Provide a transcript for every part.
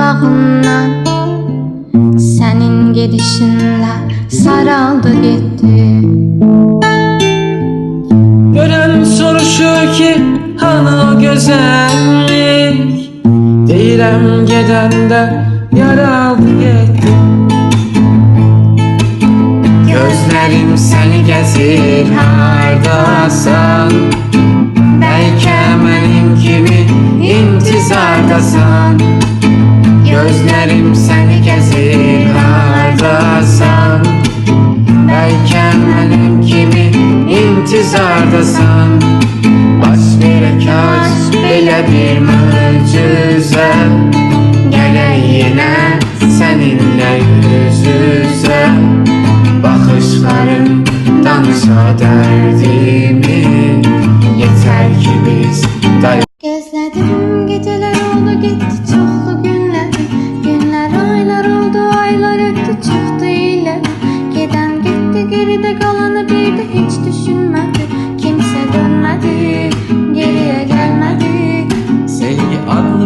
bağından Senin gelişinle saraldı gitti. Gören soruşur ki Hani o güzellik? Deyirəm gedəndə Yaraldı getdi Gözlerim seni gezir hardasan Belki benim gibi intizardasan intizardasan Baş verə kaş belə bir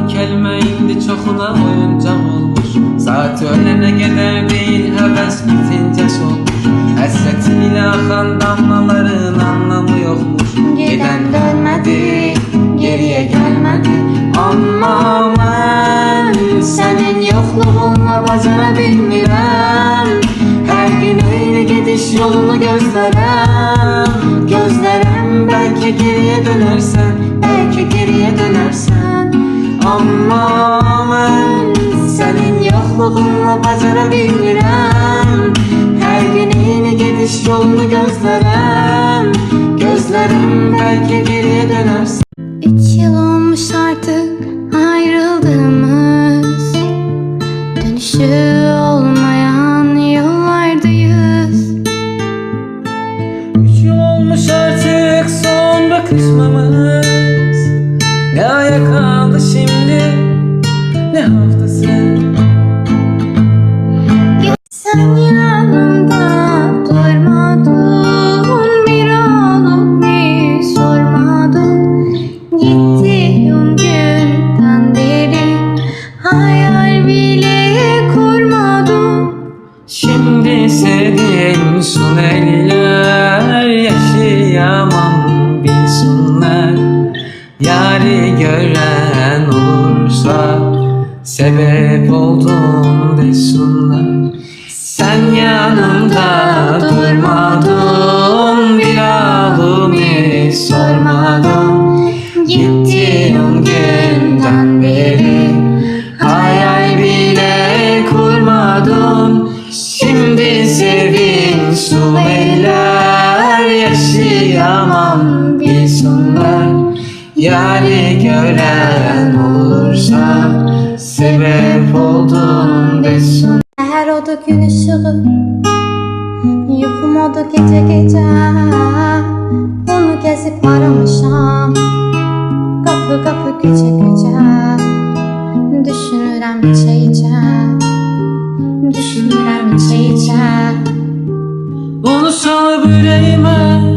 adlı kelime indi çoxuna oyuncaq olmuş. Saat ölene qədər değil həvəs bitincəs olmuş. Həsrətiyle axan damlaların anlamı yoxmuş Giden dönmedi geriye gelmedi. Amma mən Senin yokluğunla bacara bilmirəm Hər gün eyni gediş yolunu gözlərəm Gözlərəm bəlkə geriyə dönərsən Belki geriye dönersen Amma mən Senin yokluğunla bacara bilmirəm Hər gün eyni gediş yolunu gözlərəm Gözlərəm bəlkə geriyə dönərsən Üç yıl olmuş artık ayrıldığımız. Dönüşü olmayan yollardayız. Üç yıl olmuş artık Yari gören olursa Sebep oldum desinler. Sen yanımda durmadın Bir halimi sormadın? Gittiğin günden beri Hayal bile kurmadım Şimdi sevinçli eller gören olursa Sebep oldum desin. Her oda gün ışığı Yuxum oldu gece gece. Onu gezip aramışam Kapı kapı gece gece. Düşünürəm içə içə Düşünürəm içə içə Onu salıp yüreğime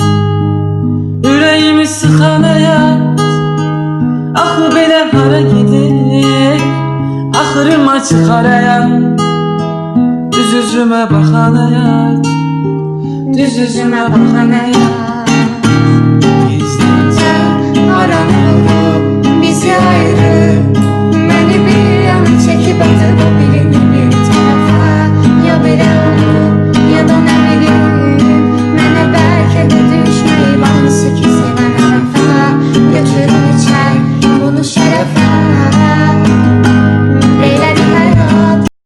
Ahırıma çıkar hayat Düz yüzüme bakan hayat Düz yüzüme bakan hayat